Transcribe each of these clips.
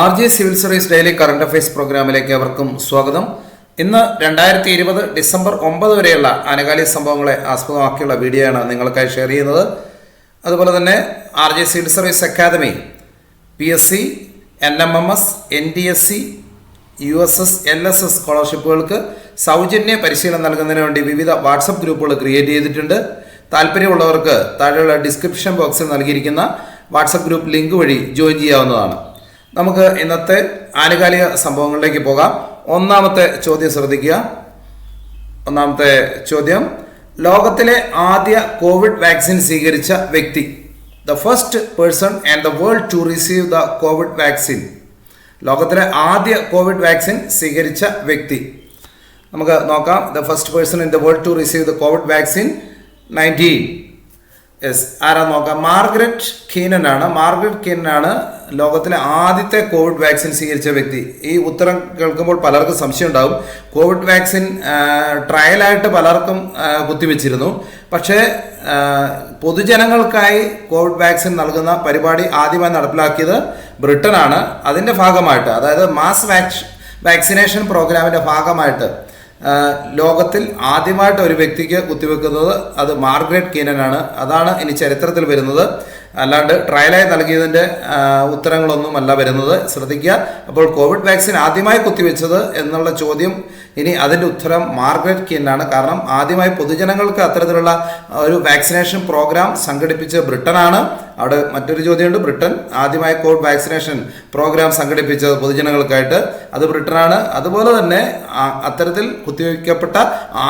R J civil service daily current affairs പ്രോഗ്രാമിലേക്ക് അവർക്കും സ്വാഗതം. ഇന്ന് രണ്ടായിരത്തി ഇരുപത് ഡിസംബർ ഒമ്പത് വരെയുള്ള ആനകാലിക സംഭവങ്ങളെ ആസ്പദമാക്കിയുള്ള വീഡിയോ ആണ് നിങ്ങൾക്കായി ഷെയർ ചെയ്യുന്നത്. അതുപോലെ തന്നെ R J civil service academy P S C N M M S N D S C U S S L S S സ്കോളർഷിപ്പുകൾക്ക് സൗജന്യ പരിശീലനം നൽകുന്നതിന് വേണ്ടി വിവിധ വാട്സപ്പ് ഗ്രൂപ്പുകൾ ക്രിയേറ്റ് ചെയ്തിട്ടുണ്ട്. താല്പര്യമുള്ളവർക്ക് താഴെയുള്ള ഡിസ്ക്രിപ്ഷൻ ബോക്സിൽ നൽകിയിരിക്കുന്ന വാട്സപ്പ് ഗ്രൂപ്പ് ലിങ്ക് വഴി ജോയിൻ ചെയ്യാവുന്നതാണ്. നമുക്ക് ഇന്നത്തെ ആനുകാലിക സംഭവങ്ങളിലേക്ക് പോകാം. ഒന്നാമത്തെ ചോദ്യം ശ്രദ്ധിക്കുക. ഒന്നാമത്തെ ചോദ്യം. ലോകത്തിലെ ആദ്യ കോവിഡ് വാക്സിൻ സ്വീകരിച്ച വ്യക്തി the first person and the world to receive the covid vaccine. ലോകത്തിലെ ആദ്യ കോവിഡ് വാക്സിൻ സ്വീകരിച്ച വ്യക്തി. നമുക്ക് നോക്കാം the first person in the world to receive the covid vaccine nineteen yes ആരാ നോക്കാം മാർഗരറ്റ് കീനൻ ആണ് മാർഗരറ്റ് കീനൻ ആണ് ലോകത്തിലെ ആദ്യത്തെ കോവിഡ് വാക്സിൻ സ്വീകരിച്ച വ്യക്തി. ഈ ഉത്തരം കേൾക്കുമ്പോൾ പലർക്കും സംശയം ഉണ്ടാകും കോവിഡ് വാക്സിൻ ട്രയലായിട്ട് പലർക്കും കുത്തിവെച്ചിരുന്നു. പക്ഷേ പൊതുജനങ്ങൾക്കായി കോവിഡ് വാക്സിൻ നൽകുന്ന പരിപാടി ആദ്യമായി നടപ്പിലാക്കിയത് ബ്രിട്ടനാണ്. അതിന്റെ ഭാഗമായിട്ട് അതായത് മാസ് വാക്സ് വാക്സിനേഷൻ പ്രോഗ്രാമിന്റെ ഭാഗമായിട്ട് ലോകത്തിൽ ആദ്യമായിട്ട് ഒരു വ്യക്തിക്ക് കുത്തിവെക്കുന്നത് അത് മാർഗ്രറ്റ് കീനനാണ്. അതാണ് ഇനി ചരിത്രത്തിൽ വരുന്നത്. അല്ലാണ്ട് ട്രയലായി നൽകിയതിന്റെ ഉത്തരങ്ങളൊന്നും അല്ല വരുന്നത്. ശ്രദ്ധിക്കുക. അപ്പോൾ കോവിഡ് വാക്സിൻ ആദ്യമായി കുത്തിവെച്ചത് എന്നുള്ള ചോദ്യം ഇനി അതിന്റെ ഉത്തരം മാർഗ്രറ്റ് കിന്നാണ് കാരണം ആദ്യമായി പൊതുജനങ്ങൾക്ക് അത്തരത്തിലുള്ള ഒരു വാക്സിനേഷൻ പ്രോഗ്രാം സംഘടിപ്പിച്ച ബ്രിട്ടനാണ്. അവിടെ മറ്റൊരു ചോദ്യമുണ്ട്. ബ്രിട്ടൻ ആദ്യമായി കോവിഡ് വാക്സിനേഷൻ പ്രോഗ്രാം സംഘടിപ്പിച്ചത് പൊതുജനങ്ങൾക്കായിട്ട് അത് ബ്രിട്ടനാണ്. അതുപോലെ തന്നെ അത്തരത്തിൽ കുത്തിവയ്ക്കപ്പെട്ട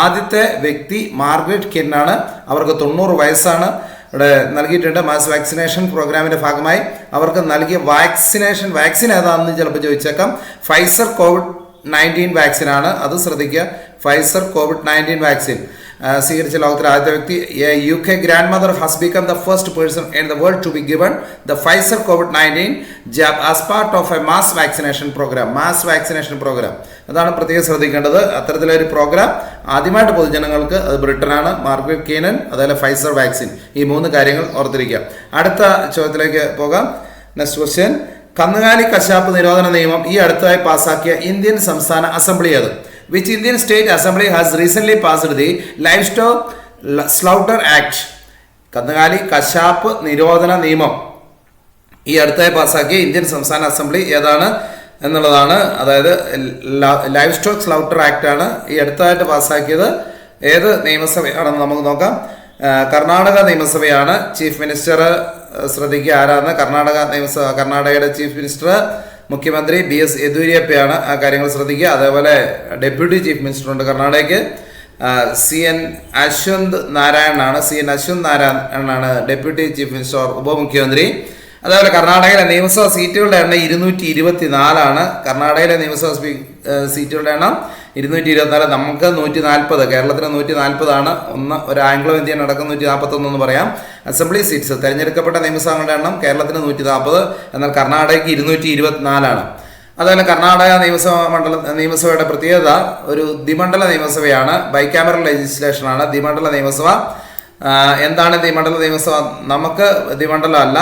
ആദ്യത്തെ വ്യക്തി മാർഗ്രറ്റ് കിന്നാണ് അവർക്ക് തൊണ്ണൂറ് വയസ്സാണ്. ഇവിടെ നൽകിയിട്ടുണ്ട് മാസ് വാക്സിനേഷൻ പ്രോഗ്രാമിന്റെ ഭാഗമായി. അവർക്ക് നൽകിയ വാക്സിനേഷൻ വാക്സിൻ ഏതാണെന്ന് ചിലപ്പോൾ ചോദിച്ചേക്കാം. ഫൈസർ കോവിഡ് നയന്റീൻ വാക്സിനാണ് അത് ശ്രദ്ധിക്കുക. ഫൈസർ കോവിഡ് നയന്റീൻ വാക്സിൻ സ്വീകരിച്ച ലോകത്തിലെ ആദ്യത്തെ വ്യക്തി U K grandmother has become the first person in the world to be given the Pfizer covid nineteen jab as part of a mass vaccination programme mass vaccination programme അതാണ് പ്രത്യേകം ശ്രദ്ധിക്കേണ്ടത്. അത്തരത്തിലൊരു programme ആദ്യമായിട്ട് പൊതുജനങ്ങൾക്ക് അത് ബ്രിട്ടനാണ് മാർഗ്രറ്റ് കീനൻ അതുപോലെ Pfizer vaccine ഈ മൂന്ന് കാര്യങ്ങൾ ഓർത്തിരിക്കുക. അടുത്ത ചോദ്യത്തിലേക്ക് പോകാം. നെക്സ്റ്റ് ക്വസ്റ്റ്യൻ കന്നുകാലി കശാപ്പ് നിരോധന നിയമം ഈ അടുത്തായി പാസാക്കിയ ഇന്ത്യൻ സംസ്ഥാന അസംബ്ലി അത് which Indian State Assembly has recently passed the Livestock Slaughter Act. കന്നുകാലി കശാപ്പ് നിരോധന നിയമം. ഈ അടുത്തായി പാസ്സാക്കിയ ഇന്ത്യൻ സംസ്ഥാന അസംബ്ലി ഏതാണ് എന്നുള്ളതാണ്. അതായത് ലൈഫ് സ്റ്റോക്ക് സ്ലൗട്ടർ ആക്ട് ആണ് ഈ അടുത്തായിട്ട് പാസ്സാക്കിയത്. ഏത് നിയമസഭയാണെന്ന് നമുക്ക് നോക്കാം. കർണാടക നിയമസഭയാണ് ചീഫ് മിനിസ്റ്റർ ശ്രദ്ധിക്കുക ആരാണ്? കർണാടക നിയമസഭ കർണാടകയുടെ ചീഫ് മിനിസ്റ്റർ മുഖ്യമന്ത്രി ബി എസ് യെദ്യൂരപ്പയാണ് ആ കാര്യങ്ങൾ ശ്രദ്ധിക്കുക. അതേപോലെ ഡെപ്യൂട്ടി ചീഫ് മിനിസ്റ്റർ ഉണ്ട് കർണാടകയ്ക്ക് സി എൻ അശ്വന്ത് നാരായണനാണ്. സി എൻ അശ്വന്ത് നാരായണനാണ് ഡെപ്യൂട്ടി ചീഫ് മിനിസ്റ്റർ ഉപമുഖ്യമന്ത്രി. അതേപോലെ കർണാടകയിലെ നിയമസഭാ സീറ്റുകളുടെ എണ്ണം ഇരുന്നൂറ്റി ഇരുപത്തി നാലാണ് കർണാടകയിലെ നിയമസഭാ സ്പീ സീറ്റുകളുടെ എണ്ണം ഇരുന്നൂറ്റി ഇരുപത്തിനാല് നമുക്ക് നൂറ്റി നാൽപ്പത് കേരളത്തിന് നൂറ്റി നാൽപ്പതാണ് ഒന്ന് ഒരു ആംഗ്ലോ ഇന്ത്യൻ അടക്കം നൂറ്റി നാൽപ്പത്തൊന്ന് എന്ന് പറയാം. അസംബ്ലി സീറ്റ്സ് തിരഞ്ഞെടുക്കപ്പെട്ട നിയമസഭകളുടെ എണ്ണം കേരളത്തിന് നൂറ്റി നാൽപ്പത് എന്നാൽ കർണാടകയ്ക്ക് ഇരുന്നൂറ്റി ഇരുപത്തിനാലാണ് അതുപോലെ കർണാടക നിയമസഭാ മണ്ഡല നിയമസഭയുടെ പ്രത്യേകത ഒരു ദ്വിമണ്ഡല നിയമസഭയാണ്. ബൈക്യാമറൽ ലെജിസ്ലേഷനാണ് ദ്വിമണ്ഡല നിയമസഭ. എന്താണ് ദ്വിമണ്ഡല നിയമസഭ? നമുക്ക് ദ്വിമണ്ഡലം അല്ല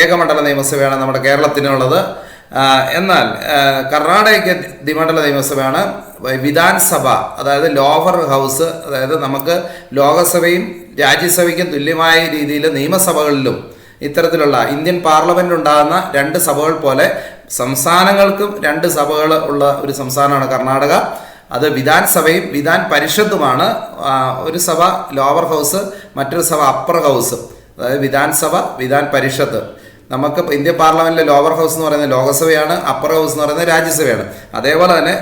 ഏകമണ്ഡല നിയമസഭയാണ് നമ്മുടെ കേരളത്തിനുള്ളത്. എന്നാൽ കർണാടകയ്ക്ക് ദ്വിമണ്ഡല നിയമസഭയാണ് വിധാൻസഭ അതായത് ലോവർ ഹൗസ് അതായത് നമുക്ക് ലോകസഭയും രാജ്യസഭയ്ക്കും തുല്യമായ രീതിയിൽ നിയമസഭകളിലും ഇത്തരത്തിലുള്ള ഇന്ത്യൻ പാർലമെന്റ് ഉണ്ടാകുന്ന രണ്ട് സഭകൾ പോലെ സംസ്ഥാനങ്ങൾക്കും രണ്ട് സഭകൾ ഉള്ള ഒരു സംസ്ഥാനമാണ് കർണാടക. അത് വിധാൻസഭയും വിധാൻ പരിഷത്തുമാണ് ഒരു സഭ ലോവർ ഹൗസ് മറ്റൊരു സഭ അപ്പർ ഹൗസ് അതായത് വിധാൻസഭ വിധാൻ പരിഷത്ത്. നമുക്ക് ഇന്ത്യ പാർലമെന്റിലെ ലോവർ ഹൗസ് എന്ന് പറയുന്നത് ലോകസഭയാണ് അപ്പർ ഹൗസ് എന്ന് പറയുന്നത് രാജ്യസഭയാണ്. അതേപോലെ തന്നെ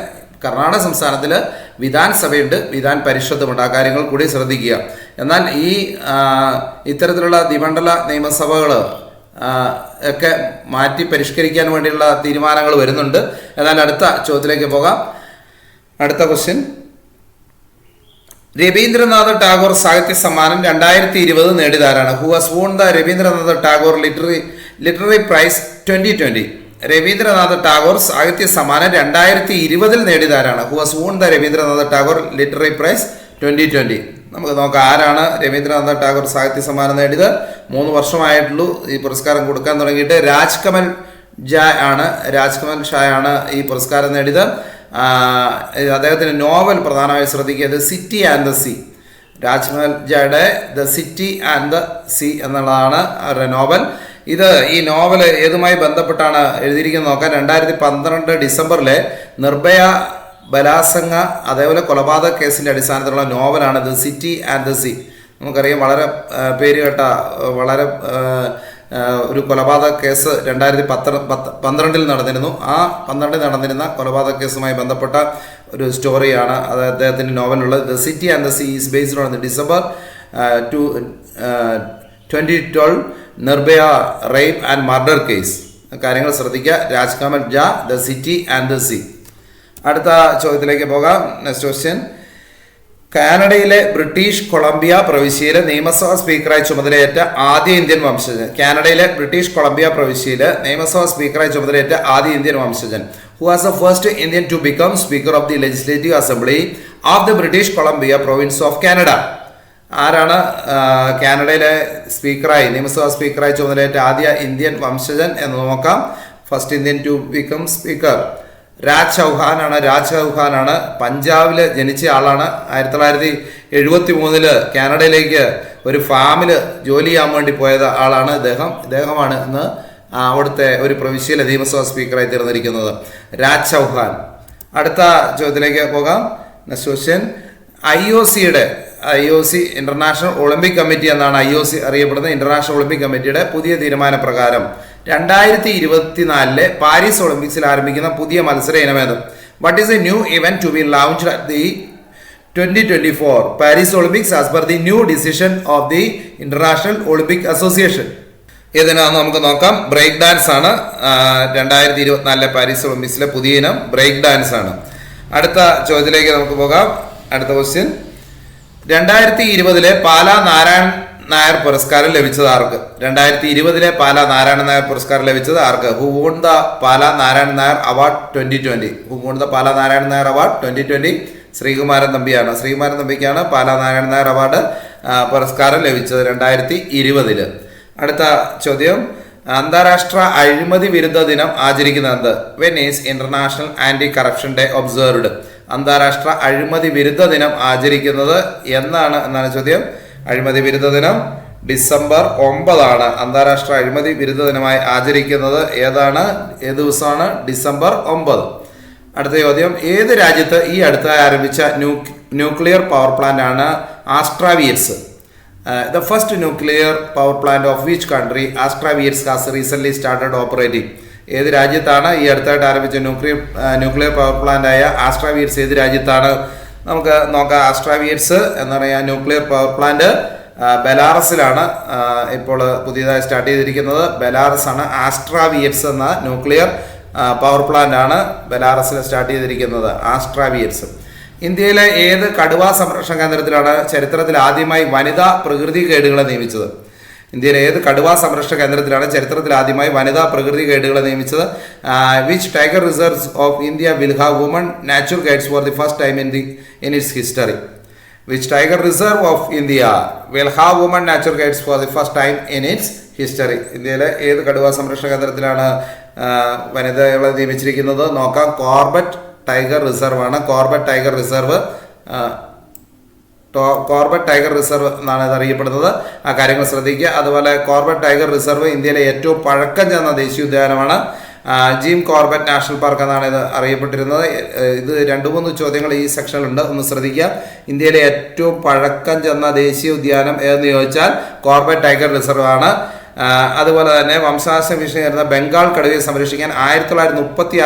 കർണാടക സംസ്ഥാനത്തിൽ വിധാൻസഭയുണ്ട് വിധാൻ പരിഷത്തുമുണ്ട്. ആ കാര്യങ്ങൾ കൂടി ശ്രദ്ധിക്കുക. എന്നാൽ ഈ ഇത്തരത്തിലുള്ള ദ്വിമണ്ഡല നിയമസഭകൾ ഒക്കെ മാറ്റി പരിഷ്കരിക്കാൻ വേണ്ടിയുള്ള തീരുമാനങ്ങൾ വരുന്നുണ്ട്. എന്നാൽ അടുത്ത ചോദ്യത്തിലേക്ക് പോകാം. അടുത്ത ക്വസ്റ്റ്യൻ രവീന്ദ്രനാഥ് ടാഗോർ സാഹിത്യ സമ്മാനം രണ്ടായിരത്തി ഇരുപത് നേടിയതാരാണ്? Who has won the Rabindranath Tagore literary literary prize twenty twenty Rabindranath Tagore സാഹിത്യ സമ്മാനം രണ്ടായിരത്തി ഇരുപതിൽ നേടിയതാരാണ്? Who has won the Rabindranath Tagore literary prize twenty twenty നമുക്ക് നോക്കാം ആരാണ് രവീന്ദ്രനാഥ് ടാഗോർ സാഹിത്യ സമ്മാനം നേടിയത്? മൂന്ന് വർഷമായിട്ടുള്ളൂ. ഈ പുരസ്കാരം കൊടുക്കാൻ തുടങ്ങിയിട്ട് രാജ്കമൽ ജാ ആണ് രാജ്കമൽ ഷാ ആണ് ഈ പുരസ്കാരം നേടിയത്. അദ്ദേഹത്തിന്റെ നോവൽ പ്രധാനമായും ശ്രദ്ധിക്കുക the city and the sea. Rajmahal ജയുടെ the city and the sea എന്നുള്ളതാണ് അവരുടെ നോവൽ. ഇത് ഈ നോവൽ ഏതുമായി ബന്ധപ്പെട്ടാണ് എഴുതിയിരിക്കുന്നത് നോക്കാൻ രണ്ടായിരത്തി പന്ത്രണ്ട് ഡിസംബറിലെ നിർഭയ ബലാസംഗ അതേപോലെ കൊലപാതക കേസിന്റെ അടിസ്ഥാനത്തിലുള്ള നോവലാണ് the city and the sea. നമുക്കറിയാം വളരെ പേര് കേട്ട വളരെ ഒരു കൊലപാതക കേസ് രണ്ടായിരത്തി പത്ര പന്ത്രണ്ടിൽ നടന്നിരുന്നു. ആ പന്ത്രണ്ടിൽ നടന്നിരുന്ന കൊലപാതക കേസുമായി ബന്ധപ്പെട്ട ഒരു സ്റ്റോറിയാണ് അത് അദ്ദേഹത്തിന്റെ നോവലുള്ളത് the city and the sea is based on December two twenty twelve Nirbhaya rape and murder case. കാര്യങ്ങൾ ശ്രദ്ധിക്കുക. Rajkamal Jha the city and the sea. അടുത്ത ചോദ്യത്തിലേക്ക് പോകാം. നെക്സ്റ്റ് ക്വസ്റ്റ്യൻ കാനഡയിലെ ബ്രിട്ടീഷ് കൊളംബിയ പ്രവിശ്യയിലെ നിയമസഭാ സ്പീക്കറായി ചുമതലയേറ്റ ആദ്യ ഇന്ത്യൻ വംശജൻ. കാനഡയിലെ ബ്രിട്ടീഷ് കൊളംബിയ പ്രവിശ്യയിലെ നിയമസഭാ സ്പീക്കറായി ചുമതലയേറ്റ ആദ്യ Indian വംശജൻ. Who was a first Indian to become speaker of the legislative assembly of the British Columbia province of Canada ആരാണ് കാനഡയിലെ സ്പീക്കറായി നിയമസഭാ സ്പീക്കറായി ചുമതലയേറ്റ ആദ്യ ഇന്ത്യൻ വംശജൻ എന്ന് നോക്കാം. First Indian to become speaker Raj ചൗഹാനാണ് Raj ചൗഹാനാണ് പഞ്ചാബിൽ ജനിച്ച ആളാണ്. ആയിരത്തി തൊള്ളായിരത്തി എഴുപത്തി മൂന്നിൽ കാനഡയിലേക്ക് ഒരു ഫാമിൽ ജോലി ചെയ്യാൻ വേണ്ടി പോയത് ആളാണ് ഇദ്ദേഹം. ഇദ്ദേഹമാണ് ഇന്ന് അവിടുത്തെ ഒരു പ്രവിശ്യയിലെ നിയമസഭാ സ്പീക്കറായി തീർന്നിരിക്കുന്നത്. രാജ് ചൗഹാൻ അടുത്ത ചോദ്യത്തിലേക്ക് പോകാം. നെക്സ്റ്റ് ക്വസ്റ്റ്യൻ ഐ ഒ സിയുടെ I O C international Olympic committee എന്നാണ് ഐ ഒ സി അറിയപ്പെടുന്നത്. ഇന്റർനാഷണൽ ഒളിമ്പിക് കമ്മിറ്റിയുടെ പുതിയ തീരുമാനപ്രകാരം രണ്ടായിരത്തി ഇരുപത്തിനാലിലെ പാരീസ് ഒളിമ്പിക്സിൽ ആരംഭിക്കുന്ന പുതിയ മത്സര ഇനമേത്. What is a new event to be launch at the twenty twenty four Paris Olympics as per the new decision of the international Olympic association ഏതിനാന്ന് നമുക്ക് നോക്കാം. ബ്രേക്ക് ഡാൻസ് ആണ്. രണ്ടായിരത്തി ഇരുപത്തിനാലിലെ പാരീസ് ഒളിമ്പിക്സിലെ പുതിയ ഇനം. ബ്രേക്ക് ഡാൻസ് ആണ്. അടുത്ത ചോദ്യത്തിലേക്ക് നമുക്ക് പോകാം. അടുത്ത ക്വസ്റ്റ്യൻ രണ്ടായിരത്തി ഇരുപതിലെ പാലാ നാരായൺ നായർ പുരസ്കാരം ലഭിച്ചത് ആർക്ക്? രണ്ടായിരത്തി ഇരുപതിലെ പാലാ നാരായണ നായർ പുരസ്കാരം ലഭിച്ചത് ആർക്ക്? Who won the Pala Narayana Nair award twenty twenty. Who won the Pala Narayana Nair award twenty twenty Sreekumaran തമ്പിയാണ്. Sreekumaran തമ്പിക്കാണ് പാലാ നാരായണ നായർ അവാർഡ് പുരസ്കാരം ലഭിച്ചത് രണ്ടായിരത്തി ഇരുപതിൽ അടുത്ത ചോദ്യം. അന്താരാഷ്ട്ര അഴിമതി വിരുദ്ധ ദിനം ആചരിക്കുന്നത് when is international anti corruption day observed അന്താരാഷ്ട്ര അഴിമതി വിരുദ്ധ ദിനം ആചരിക്കുന്നത് എന്നാണ് എന്നാണ് ചോദ്യം. അഴിമതി വിരുദ്ധ ദിനം ഡിസംബർ ഒമ്പതാണ്. അന്താരാഷ്ട്ര അഴിമതി വിരുദ്ധ ദിനമായി ആചരിക്കുന്നത് ഏതാണ്? ഏത് ദിവസമാണ്? ഡിസംബർ ഒമ്പത്. അടുത്ത ചോദ്യം. ഏത് രാജ്യത്ത് ഈ അടുത്തായി ആരംഭിച്ച ന്യൂ- ന്യൂക്ലിയർ പവർ പ്ലാന്റ് ആണ് Astravets? The first nuclear power plant of which country Astravets has recent started operating ഏത് രാജ്യത്താണ് ഈ അടുത്തായിട്ട് ആരംഭിച്ച ന്യൂക്ലിയർ ന്യൂക്ലിയർ പവർ പ്ലാന്റ് ആയ ആസ്ട്രാവിയറ്റ്സ് ഏത് രാജ്യത്താണ്? നമുക്ക് നോക്കാം. ആസ്ട്രാവിയർസ് എന്ന് പറയുക ന്യൂക്ലിയർ പവർ പ്ലാന്റ് ബലാറസിലാണ് ഇപ്പോൾ പുതിയതായി സ്റ്റാർട്ട് ചെയ്തിരിക്കുന്നത്. ബലാറസ് ആണ് ആസ്ട്രാവിയർസ് എന്ന ന്യൂക്ലിയർ പവർ പ്ലാന്റ് ആണ് ബെലാറസിൽ സ്റ്റാർട്ട് ചെയ്തിരിക്കുന്നത്. ആസ്ട്രാവിയർസ് ഇന്ത്യയിലെ ഏത് കടുവാ സംരക്ഷണ കേന്ദ്രത്തിലാണ് ചരിത്രത്തിൽ ആദ്യമായി വനിതാ പ്രകൃതി കേടുകളെ നിയമിച്ചത്? ഇന്ത്യയിലെ ഏത് കടുവാ സംരക്ഷണ കേന്ദ്രത്തിലാണ് ചരിത്രത്തിൽ ആദ്യമായി വനിതാ പ്രകൃതി ഗൈഡുകളെ നിയമിച്ചത്? Which tiger reserves of India will have woman natural guides for the first time in the in its history which tiger reserve of India will have woman natural guides for the first time in its history ഇന്ത്യയിലെ ഏത് കടുവാ സംരക്ഷണ കേന്ദ്രത്തിലാണ് വനിതകളെ നിയമിച്ചിരിക്കുന്നത്? നോക്കാം. Corbett tiger reserve ആണ്. Corbett tiger reserve Corbett tiger reserve എന്നാണ് ഇത് അറിയപ്പെടുന്നത് ആ കാര്യങ്ങൾ ശ്രദ്ധിക്കുക. അതുപോലെ കോർബറ്റ് ടൈഗർ റിസർവ് ഇന്ത്യയിലെ ഏറ്റവും പഴക്കം ചെന്ന ദേശീയ ഉദ്യാനമാണ്. ജീം കോർബറ്റ് നാഷണൽ പാർക്ക് എന്നാണ് ഇത് അറിയപ്പെട്ടിരുന്നത്. ഇത് രണ്ട് മൂന്ന് ചോദ്യങ്ങൾ ഈ സെക്ഷനിലുണ്ട്. ഒന്ന് ശ്രദ്ധിക്കുക. ഇന്ത്യയിലെ ഏറ്റവും പഴക്കം ചെന്ന ദേശീയ ഉദ്യാനം ഏതെന്ന് ചോദിച്ചാൽ കോർബറ്റ് ടൈഗർ റിസർവ് ആണ്. അതുപോലെ തന്നെ വംശാശം ഭീഷണി നേരിടുന്ന ബംഗാൾ കടുവയെ സംരക്ഷിക്കാൻ ആയിരത്തി തൊള്ളായിരത്തി മുപ്പത്തി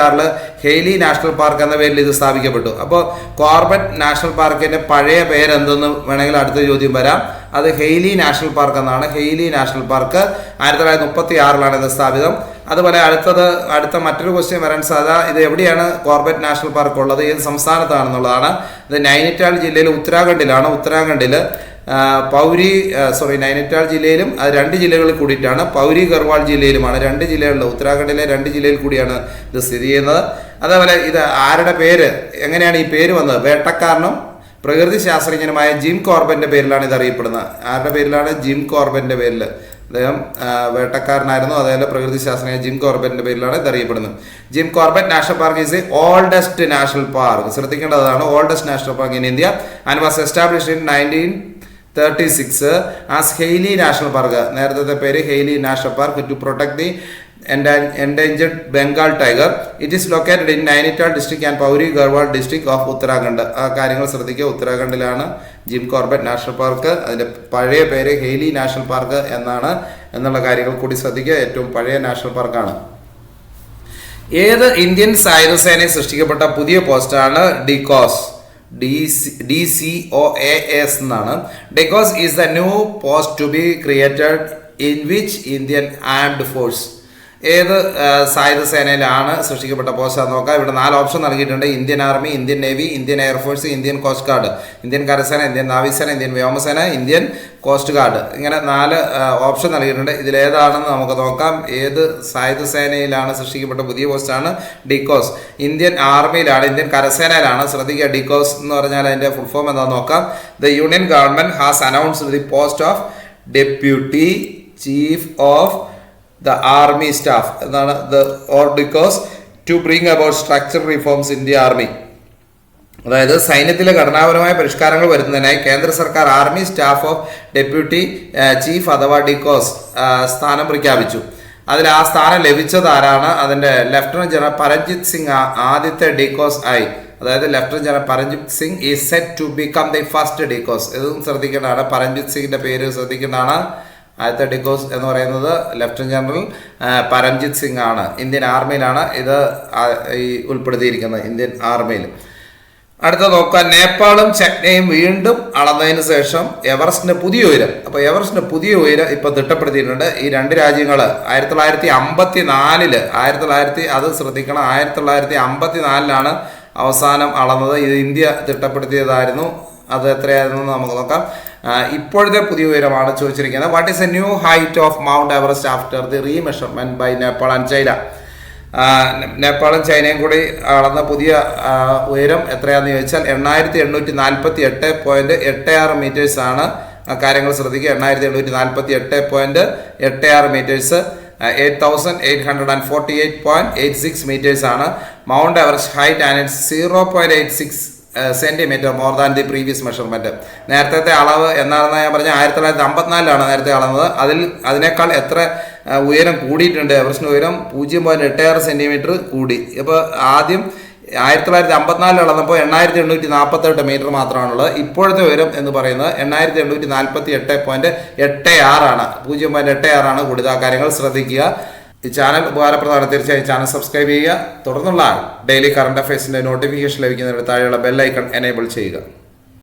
ഹെയ്ലി നാഷണൽ പാർക്ക് എന്ന പേരിൽ ഇത് സ്ഥാപിക്കപ്പെട്ടു. അപ്പോൾ കോർബറ്റ് നാഷണൽ പാർക്കിന്റെ പഴയ പേരെന്തെന്ന് വേണമെങ്കിൽ അടുത്ത ചോദ്യം വരാം. അത് ഹെയ്ലി നാഷണൽ പാർക്ക് എന്നാണ്. ഹെയ്ലി നാഷണൽ പാർക്ക് ആയിരത്തി തൊള്ളായിരത്തി മുപ്പത്തി ആറിലാണ് ഇത് സ്ഥാപിതം. അതുപോലെ അടുത്തത് അടുത്ത മറ്റൊരു ക്വസ്റ്റ്യൻ വരാൻ സാധ്യത ഇത് എവിടെയാണ് കോർബറ്റ് നാഷണൽ പാർക്ക് ഉള്ളത് ഏത് സംസ്ഥാനത്താണെന്നുള്ളതാണ്. ഇത് നൈനിറ്റാൾ ജില്ലയിൽ ഉത്തരാഖണ്ഡിലാണ്. ഉത്തരാഖണ്ഡിൽ പൗരി സോറി നൈനിറ്റാൾ ജില്ലയിലും രണ്ട് ജില്ലകളിൽ കൂടിയിട്ടാണ്. പൗരി ഗർവാൾ ജില്ലയിലുമാണ്. രണ്ട് ജില്ലകളിൽ ഉത്തരാഖണ്ഡിലെ രണ്ട് ജില്ലയിൽ കൂടിയാണ് ഇത് സ്ഥിതി ചെയ്യുന്നത്. അതേപോലെ ഇത് ആരുടെ പേര്? എങ്ങനെയാണ് ഈ പേര് വന്നത്? വേട്ടക്കാരനും പ്രകൃതി ശാസ്ത്രജ്ഞനുമായ ജിം കോർബന്റെ പേരിലാണ് ഇത് അറിയപ്പെടുന്നത്. ആരുടെ പേരിലാണ്? ജിം കോർബന്റെ പേരിൽ അദ്ദേഹം വേട്ടക്കാരനായിരുന്നു. അതേപോലെ പ്രകൃതി ശാസ്ത്രജ്ഞ ജിം കോർബറ്റിന്റെ പേരിലാണ് ഇത് അറിയപ്പെടുന്നത്. Jim Corbett national park is oldest national park. ശ്രദ്ധിക്കേണ്ടതാണ് oldest national park in India. And was establish in nineteen thirty six as Hailey national park നേരത്തെ പേര് Hailey national park to protect the endangered Bengal tiger it is located in Nainital district and Pauri Garhwal district of Uttarakhand ആ കാര്യങ്ങൾ ശ്രദ്ധിക്കുക. ഉത്തരാഖണ്ഡിലാണ് Jim Corbett national park അതിന്റെ പഴയ പേര് Hailey national park എന്നാണ് എന്നുള്ള കാര്യങ്ങൾ കൂടി ശ്രദ്ധിക്കുക. ഏറ്റവും പഴയ നാഷണൽ പാർക്കാണ് ഏത് ഇന്ത്യൻ സായുധ സേനയിൽ സൃഷ്ടിക്കപ്പെട്ട പുതിയ പോസ്റ്റാണ് DCOAS D C D C O A S എന്നാണ്. DCOAS is the new post to be created in which Indian armed force ഏത് സായുധ സേനയിലാണ് സൃഷ്ടിക്കപ്പെട്ട പോസ്റ്റ് നോക്കാം. ഇവിടെ നാല് ഓപ്ഷൻ നൽകിയിട്ടുണ്ട്. Indian army Indian navy Indian air force Indian coast guard. Indian കരസേന Indian നാവികസേന ഇന്ത്യൻ വ്യോമസേന ഇന്ത്യൻ കോസ്റ്റ് ഗാർഡ്. ഇങ്ങനെ നാല് ഓപ്ഷൻ നൽകിയിട്ടുണ്ട്. ഇതിലേതാണെന്ന് നമുക്ക് നോക്കാം. ഏത് സായുധ സേനയിലാണ് സൃഷ്ടിക്കപ്പെട്ട പുതിയ പോസ്റ്റാണ്? ഡിക്കോസ്. ഇന്ത്യൻ ആർമിയിലാണ് ഇന്ത്യൻ കരസേനയിലാണ് ശ്രദ്ധിക്കുക. ഡിക്കോസ് എന്ന് പറഞ്ഞാൽ അതിന്റെ ഫുൾ ഫോം എന്താണെന്ന് നോക്കാം? The union government has announced the post of deputy chief of the army staff എന്നാണ് the or because to bring about structure reforms in the army അതായത് സൈന്യത്തിലെ ഘടനാപരമായ പരിഷ്കാരങ്ങൾ വരുന്നതിനായി കേന്ദ്ര സർക്കാർ army staff of deputy chief അഥവാ ഡിക്കോസ് ആ, സ്ഥാനം പ്രഖ്യാപിച്ചു. അതിൽ ആ സ്ഥാനം ലഭിച്ചത് ആരാണ്? അതിന്റെ ലഫ്റ്റനന്റ് ജനറൽ പരഞ്ജിത് സിംഗ് ആദ്യത്തെ ഡിക്കോസ് ആയി. അതായത് lieutenant general Paranjit Singh is set to become the first DCOAS ഇതും ശ്രദ്ധിക്കേണ്ടതാണ്. പരഞ്ജിത് സിംഗിന്റെ പേര് ശ്രദ്ധിക്കേണ്ടതാണ്. ആദ്യത്തെ ഡിക്കോസ് എന്ന് പറയുന്നത് ലഫ്റ്റനന്റ് ജനറൽ പരംജിത് സിംഗ് ആണ് ഇന്ത്യൻ ആർമിയിലാണ് ഇത് ഈ ഉൾപ്പെടുത്തിയിരിക്കുന്നത് ഇന്ത്യൻ ആർമിയിൽ. അടുത്ത നോക്കാം നേപ്പാളും ചൈനയും വീണ്ടും അളന്നതിന് ശേഷം എവറസ്റ്റിന്റെ പുതിയ ഉയരം. അപ്പോൾ എവറസ്റ്റിന്റെ പുതിയ ഉയരം ഇപ്പൊ തിട്ടപ്പെടുത്തിയിട്ടുണ്ട്. ഈ രണ്ട് രാജ്യങ്ങൾ ആയിരത്തി തൊള്ളായിരത്തി അമ്പത്തി നാലിൽ ആയിരത്തി തൊള്ളായിരത്തി അത് ശ്രദ്ധിക്കണം ആയിരത്തി തൊള്ളായിരത്തി അമ്പത്തി നാലിലാണ് അവസാനം അളന്നത്. ഇത് ഇന്ത്യ തിട്ടപ്പെടുത്തിയതായിരുന്നു. അത് എത്രയായിരുന്നു നമുക്ക് നോക്കാം. ഇപ്പോഴത്തെ പുതിയ ഉയരമാണ് ചോദിച്ചിരിക്കുന്നത്. What is a new height of mount Everest after the remeasurement by Nepal and China നേപ്പാളും ചൈനയും കൂടി അളന്ന പുതിയ ഉയരം എത്രയാണെന്ന് ചോദിച്ചാൽ എണ്ണായിരത്തി എണ്ണൂറ്റി നാൽപ്പത്തി എട്ട് പോയിന്റ് എട്ട് ആറ് മീറ്റേഴ്സ് ആണ്. കാര്യങ്ങൾ ശ്രദ്ധിക്കുക. എണ്ണായിരത്തി എണ്ണൂറ്റി നാൽപ്പത്തി എട്ട് പോയിന്റ് എട്ട് ആറ് metres eight thousand eight hundred and forty eight point eight six metres ആണ്. Mount Everest height and zero point eight six centimetre more than the previous measurement നേരത്തെ അളവ് എന്നാണെന്ന് ഞാൻ പറഞ്ഞാൽ ആയിരത്തി തൊള്ളായിരത്തി അമ്പത്തിനാലിലാണ് നേരത്തെ അളന്നത്. അതിൽ അതിനേക്കാൾ എത്ര ഉയരം കൂടിയിട്ടുണ്ട്? എവറസ്റ്റിന്റെ ഉയരം പൂജ്യം പോയിന്റ് എട്ട് ആറ് സെന്റിമീറ്റർ കൂടി. ഇപ്പോൾ ആദ്യം ആയിരത്തി തൊള്ളായിരത്തി അമ്പത്തിനാലിൽ അളന്നപ്പോൾ എണ്ണായിരത്തി എണ്ണൂറ്റി നാൽപ്പത്തി എട്ട് മീറ്റർ മാത്രമാണുള്ളത്. ഇപ്പോഴത്തെ ഉയരം എന്ന് പറയുന്നത് എണ്ണായിരത്തി എണ്ണൂറ്റി നാൽപ്പത്തി എട്ട് പോയിന്റ് എട്ട് ആറാണ് പൂജ്യം പോയിന്റ് എട്ട് ആറാണ് കൂടുതൽ കാര്യങ്ങൾ ശ്രദ്ധിക്കുക. ഈ ചാനൽ ഉപകാരപ്രദമാണ്. തീർച്ചയായും ചാനൽ സബ്സ്ക്രൈബ് ചെയ്യുക. തുടർന്നുള്ള ഡെയിലി കറണ്ട് അഫയേഴ്സിന്റെ നോട്ടിഫിക്കേഷൻ ലഭിക്കുന്നതിന് താഴെയുള്ള ബെൽ ഐക്കൺ എനേബിൾ ചെയ്യുക.